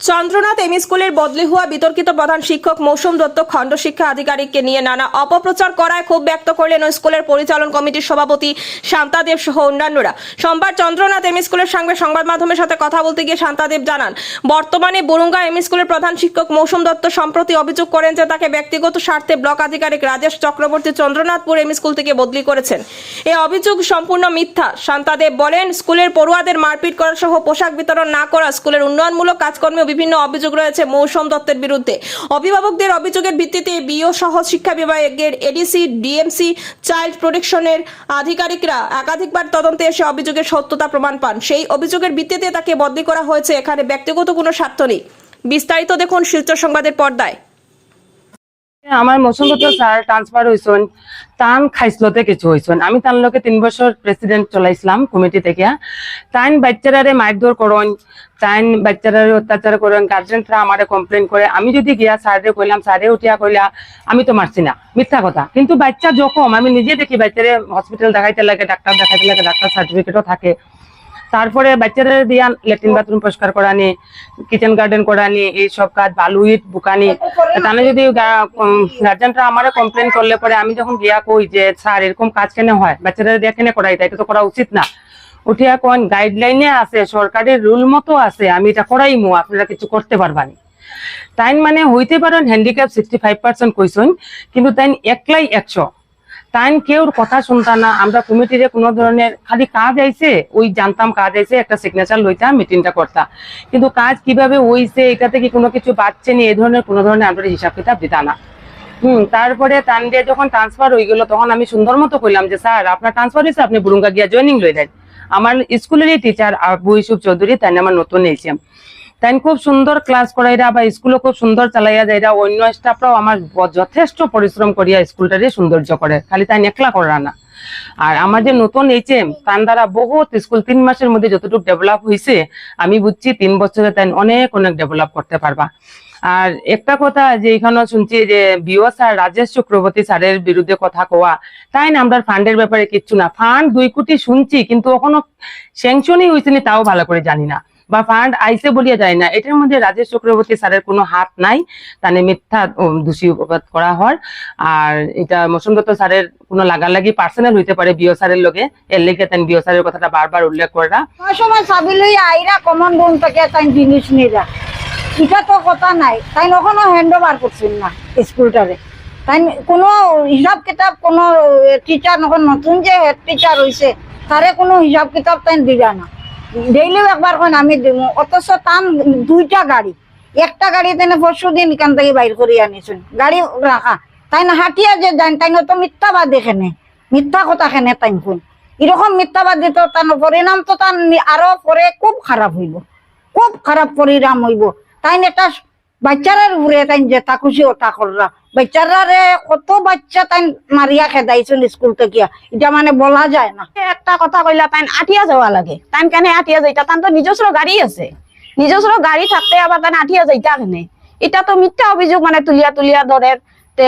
Chandranath M স্কুলের বদলি হওয়া বিতর্কিত প্রধান শিক্ষক মৌসুম দত্ত খণ্ড শিক্ষা আধিকারিককে নিয়ে নানা অপপ্রচার করায় ক্ষোভ ব্যক্ত করলেন ওই স্কুলের পরিচালন কমিটির সভাপতি শান্তাদেব সহ অন্যান্যরা। সোমবার চন্দ্রনাথ এম স্কুলের সঙ্গে সংবাদ মাধ্যমের সাথে কথা বলতে গিয়ে শান্তাদেব জানান, বর্তমানে বরুঙ্গা এম স্কুলের প্রধান শিক্ষক মৌসুম দত্ত সম্প্রতি অভিযোগ করেন যে তাকে ব্যক্তিগত স্বার্থে ব্লক আধিকারিক রাজেশ চক্রবর্তী চন্দ্রনাথপুর এম স্কুল থেকে বদলি করেছেন। এ অভিযোগ সম্পূর্ণ মিথ্যা শান্তাদেব বলেন, স্কুলের পড়ুয়াদের মারপিট করা সহ পোশাক বিতরণ না করা স্কুলের উন্নয়নমূলক কাজকর্মেও বিভিন্ন অভিযোগ রয়েছে মৌসুম দত্তের বিরুদ্ধে। অভিভাবকদের অভিযোগের ভিত্তিতে বিও সহ শিক্ষা বিভাগের এডিসি ডিএমসি চাইল্ড প্রোটেকশনের আধিকারিকরা একাধিকবার তদন্তে এসে অভিযোগের সত্যতা প্রমাণ পান। সেই অভিযোগের ভিত্তিতে তাকে বদলি করা হয়েছে এখানে ব্যক্তিগত কোনো স্বার্থ নেই। বিস্তারিত দেখুন শিলচর সংবাদের পর্দায়। আমার মৌসুমগত স্যার ট্রান্সফার হয়েছেন তান খাইসলতে কিছু হয়েছেন আমি তার লোকে তিন বছর প্রেসিডেন্ট চলাইছিলাম কমিটি থেকে। তাইন বাচ্চারারে মারধর করন তাইন বাচ্চারারে অত্যাচার করেন গার্জেনরা আমারে কমপ্লেন করে। আমি যদি গিয়া স্যারে কইলাম স্যারে উঠিয়া কইলা আমি তো মারছি না। মিথ্যা কথা। কিন্তু বাচ্চা যখন আমি নিজে দেখি বাচ্চারে হসপিটাল দেখাইতে লাগে ডাক্তার দেখাইতে লাগে ডাক্তার সার্টিফিকেটও থাকে। তারপরে বাচ্চাদের দিয়া ল্যাট্রিন বাথরুম পরিষ্কার করানি কিচেন গার্ডেন করানি এই সব কাজ বালু ইট বুকানি তাহলে যদি গার্জেনরা আমারে কমপ্লেন করলে পরে আমি যখন গিয়া কই যে স্যার এরকম কাজ কেন হয়? বাচ্চাদের দিয়ে কেন করাই? এটা তো করা উচিত না। উঠিয়া কোন গাইডলাইনে আছে সরকারের রুল মতো আছে আমি এটা করাইমু আপনারা কিছু করতে পারবানি। তাইন মানে হইতে পারেন হ্যান্ডিক্যাপ সিক্সটি ফাইভ পার্সেন্ট কইসন কিন্তু তাইন একলাই একশো। তাইন কেউর কথা শুনতাম না। আমরা কমিটিরে কোনো ধরনের খালি কাজ আইছে, ওই জানতাম কাজ আইছে, একটা সিগনেচার লইতাম মিটিংটা করতাম কিন্তু কাজ কীভাবে হইছে, এটাতে কি কোনো কিছু বাড়ছে নি এই ধরনের কোনো ধরনের আমরা হিসাব কিতাব দিতা না। হুম, তারপরে তান দিয়ে যখন ট্রান্সফার হয়ে গেল, তখন আমি সুন্দর মতো কইলাম যে, স্যার, আপনার ট্রান্সফার হয়েছে আপনি বুরুঙ্গা গিয়া জয়েনিং লই দেন আমার স্কুলেরই টিচার আবু ইসুফ চৌধুরী তাই আমার নতুন এসেছিলাম তাই খুব সুন্দর ক্লাস করাইরা বা স্কুলও খুব সুন্দর চালাইয়া যাইরা অন্য স্টাফরাও আমার যথেষ্ট পরিশ্রম করিয়া স্কুলটারে সৌন্দর্য করে। খালি তাই একলা করা না। আর আমার যে নতুন এইচএম তার দ্বারা বহুত স্কুল তিন মাসের মধ্যে যতটুকু ডেভেলপ হয়েছে আমি বুঝছি তিন বছরে তাই অনেক অনেক ডেভেলপ করতে পারবা। আর একটা কথা যে এখানে শুনছি যে বিও স্যার রাজেশ চক্রবর্তী স্যারের বিরুদ্ধে কথা কোয়া তাই না আমরা ফান্ডের ব্যাপারে কিচ্ছু না। ফান্ড দুই কোটি শুনছি, কিন্তু এখনও স্যাংশনই হয়েছে তাও ভালো করে জানি না। বা ফান্ড আইসে বলিয়া যায় না। এটার মধ্যে রাজেশ চক্রবর্তী স্যারের কোনো হাত নাই। তানে মিথ্যা দোষী অপবাদ করা হয়। আর এটা মৌসুম দত্ত স্যারের কোনো লাগালাগি পার্সোনাল হইতে পারে বিও স্যারের লগে। এর লেগে তেন বিও স্যারের কথাটা বারবার উল্লেখ করা। সময় সময় চাবি লই আইরা কমন রুম থেকে তাই জিনিস নিরা। এটা তো কথা নাই। তাই ওখানে হ্যান্ড ওভার করছেন না স্কুলটারে। তাই কোনো হিসাব কিতাব কোনো টিচার নতুন যে হেড টিচার হয়েছে তারে কোনো হিসাব কিতাব তাই দিবা না। ডেইলিও একবার কোন আমি অথচ তান দুইটা গাড়ি। একটা গাড়ি তেনে পরশু দিন এখান থেকে বাইর করে আনিছেন গাড়ি রাখা। তাই না, হাঁটিয়া যে যান, তাই না তো মিথ্যাবাদ দেখেনে মিথ্যা কথা খেনে তাই কোন এরকম মিথ্যাবাদ দিত তার পরিণাম তো তার আরও পরে খুব খারাপ হইব। খুব খারাপ পরিণাম হইব। তাই এটা বাচ্চারার উপরে তাই যেটা খুশি ওটা কররা বাচ্চারারে কত বাচ্চা তাই মারিয়া খেদাইছেন স্কুল থেকে এটা মানে বলা যায় না। একটা কথা কইলা তাই আটিয়া যাওয়া লাগে। তাই কেন আটিয়া যাইতা? তান তো নিজস্ব গাড়ি আছে। নিজস্ব গাড়ি থাকতে আবার তাই আটিয়া যাইতা কেনে? এটা তো মিথ্যা অভিযোগ মানে তুলিয়া তুলিয়া ধরে তে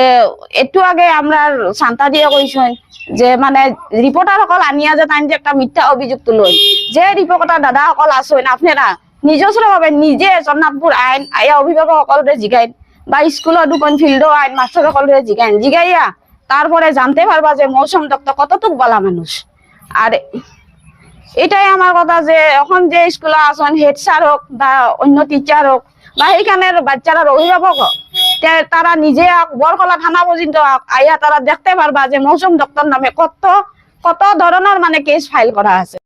একটু আগে আমরা শান্তা দিয়ে কইছেন যে মানে রিপোর্টার সকল আনিয়া যে তাই যে একটা মিথ্যা অভিযোগ তুলন যে রিপোর্টার দাদা সকল আছেন আপনারা নিজস্ব ভাবে নিজে জন্নাথপুর আইন আয়া অভিভাবক সকলরে জিগাইন বা স্কুলত দোকান ফিল্ডও আইন মাস্টার সকলরে জিগাইন জিগাইয়া তারপরে জানতে পারবা যে মৌসুম দত্ত কতটুক বলা মানুষ আর এটাই আমার কথা যে এখন যে স্কুলে আসন হেড স্যার হোক বা অন্য টিচার হোক বা সেইখানের বাচ্চারার অভিভাবক হোক তারা নিজে বরকলা থানা পর্যন্ত আইয়া তারা দেখতে পারবা যে মৌসুম দত্তর নামে কত কত ধরনের মানে কেস ফাইল করা আছে।